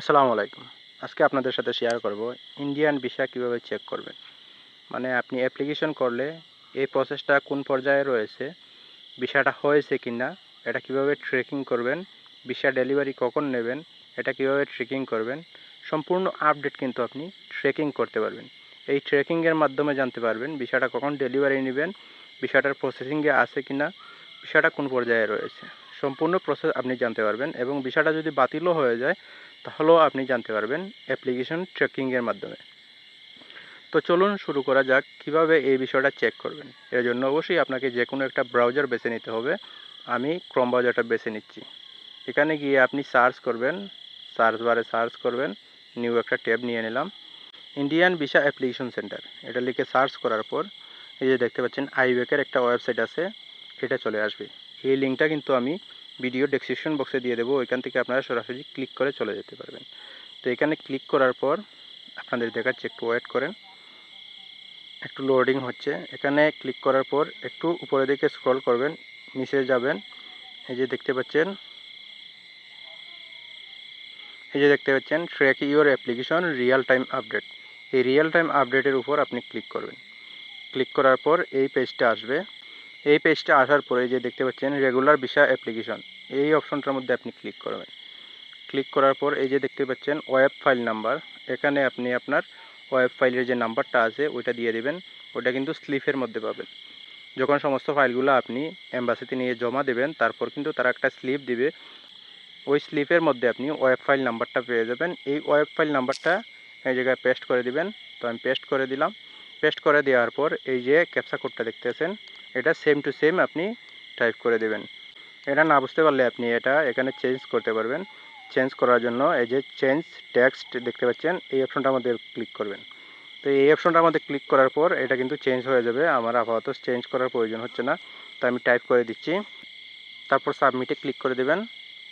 আসসালামু আলাইকুম। আজকে আপনাদের সাথে শেয়ার করব ইন্ডিয়ান ভিসা কীভাবে চেক করবেন। মানে আপনি অ্যাপ্লিকেশন করলে এই প্রসেসটা কোন পর্যায়ে রয়েছে ভিসাটা হয়েছে কি না এটা কীভাবে ট্রেকিং করবেন ভিসা ডেলিভারি কখন নেবেন, এটা কীভাবে ট্রেকিং করবেন, সম্পূর্ণ আপডেট কিন্তু আপনি ট্রেকিং করতে পারবেন। এই ট্রেকিংয়ের মাধ্যমে জানতে পারবেন ভিসাটা কখন ডেলিভারি নেবেন ভিসাটার প্রসেসিংয়ে আছে কি না ভিসাটা কোন পর্যায়ে রয়েছে। সম্পূর্ণ প্রসেস আপনি জানতে পারবেন এবং ভিসাটা যদি বাতিলও হয়ে যায় তাহলেও আপনি জানতে পারবেন অ্যাপ্লিকেশন ট্রেকিংয়ের মাধ্যমে। তো চলুন শুরু করা যাক, কীভাবে এই বিষয়টা চেক করবেন? এর জন্য অবশ্যই আপনাকে যে কোনো একটা ব্রাউজার বেছে নিতে হবে। আমি ক্রম ব্রাউজারটা বেছে নিচ্ছি। এখানে গিয়ে আপনি সার্চ করবেন সার্চ বারে সার্চ করবেন নিউ একটা ট্যাব নিয়ে নিলাম। ইন্ডিয়ান ভিসা অ্যাপ্লিকেশন সেন্টার এটা লিখে সার্চ করার পর এই যে দেখতে পাচ্ছেন আইবেকের একটা ওয়েবসাইট আছে, এটা চলে আসবে। এই লিঙ্কটা কিন্তু আমি ভিডিও ডেসক্রিপশন বক্সে দিয়ে দেবো। ওইখান থেকে আপনারা সরাসরি ক্লিক করে চলে যেতে পারবেন। তো এখানে ক্লিক করার পর আপনাদের দেখাচ্ছে একটু ওয়েট করেন। একটু লোডিং হচ্ছে। এখানে ক্লিক করার পর একটু উপরের দিকে স্ক্রল করবেন। নিচে যাবেন। এই যে দেখতে পাচ্ছেন। এই যে দেখতে পাচ্ছেন track your application real time update এই রিয়েল টাইম আপডেটের উপর আপনি ক্লিক করবেন। ক্লিক করার পর এই পেজটা আসবে। এই পেজটা আসার পরে যে দেখতে পাচ্ছেন রেগুলার ভিসা অ্যাপ্লিকেশন এই অপশনটার মধ্যে আপনি ক্লিক করবেন। ক্লিক করার পর এই যে দেখতে পাচ্ছেন ওয়েব ফাইল নাম্বার এখানে আপনি আপনার ওয়েব ফাইলের যে নাম্বারটা আছে, ওইটা দিয়ে দিবেন। ওটা কিন্তু স্লিপের মধ্যে পাবেন। যখন সমস্ত ফাইলগুলো আপনি অ্যাম্বাসিতে নিয়ে জমা দেবেন, তারপর কিন্তু তারা একটা স্লিপ দিবে। ওই স্লিপের মধ্যে আপনি ওয়েব ফাইল নাম্বারটা পেয়ে যাবেন। এই ওয়েব ফাইল নাম্বারটা এই জায়গায় পেস্ট করে দিবেন। তো আমি পেস্ট করে দিলাম। পেস্ট করে দেওয়ার পর এই যে ক্যাপসা কোডটা দেখতেছেন, এটা সেম টু সেম আপনি টাইপ করে দেবেন। এটা না বুঝতে পারলে আপনি এটা এখানে চেঞ্জ করতে পারবেন। চেঞ্জ করার জন্য এই যে চেঞ্জ টেক্সট দেখতে পাচ্ছেন, এই অপশনটার মধ্যে ক্লিক করবেন। তো এই অপশনটার মধ্যে ক্লিক করার পর এটা কিন্তু চেঞ্জ হয়ে যাবে, আমার আপাতত চেঞ্জ করার প্রয়োজন হচ্ছে না। তো আমি টাইপ করে দিচ্ছি। তারপর সাবমিটে ক্লিক করে দেবেন।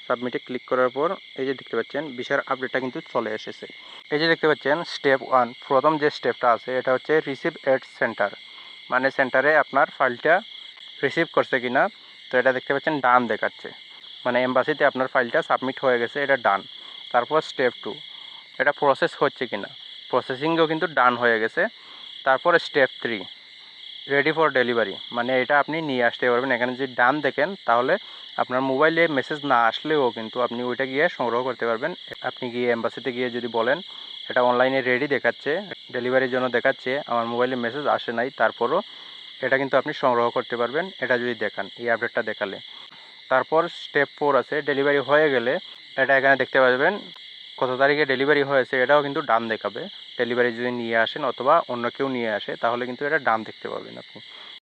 সাবমিটে ক্লিক করার পর এই যে দেখতে পাচ্ছেন বিশার আপডেটটা কিন্তু চলে এসেছে। এই যে দেখতে পাচ্ছেন স্টেপ ওয়ান প্রথম যে স্টেপটা আছে, এটা হচ্ছে রিসিভ এড সেন্টার মানে সেন্টারে আপনার ফাইলটা রিসিভ করছে কিনা, তো এটা দেখতে পাচ্ছেন, ডান দেখাচ্ছে। মানে এম্বাসিতে আপনার ফাইলটা সাবমিট হয়ে গেছে, এটা ডান। তারপর স্টেপ টু এটা প্রসেস হচ্ছে কিনা? প্রসেসিংও কিন্তু ডান হয়ে গেছে। তারপর step three ready for delivery মানে এটা আপনি নিয়ে আসতে পারবেন। এখানে যদি ডান দেখেন, তাহলে আপনার মোবাইলে মেসেজ না আসলেও কিন্তু আপনি ওইটা গিয়ে সংগ্রহ করতে পারবেন। আপনি গিয়ে এম্বাসিতে গিয়ে যদি বলেন, এটা অনলাইনে রেডি দেখাচ্ছে ডেলিভারির জন্য দেখাচ্ছে, আমার মোবাইলে মেসেজ আসে নাই, তারপরও এটা কিন্তু আপনি সংগ্রহ করতে পারবেন। এটা যদি দেখান, এই আপডেটটা দেখালে। তারপর স্টেপ ফোর আছে ডেলিভারি হয়ে গেলে এটা এখানে দেখতে পাবেন কত তারিখে ডেলিভারি হয়েছে এটাও কিন্তু ডান দেখাবে। ডেলিভারি যদি নিয়ে আসেন অথবা অন্য কেউ নিয়ে আসে, তাহলে কিন্তু এটা ডান দেখতে পাবেন আপনি।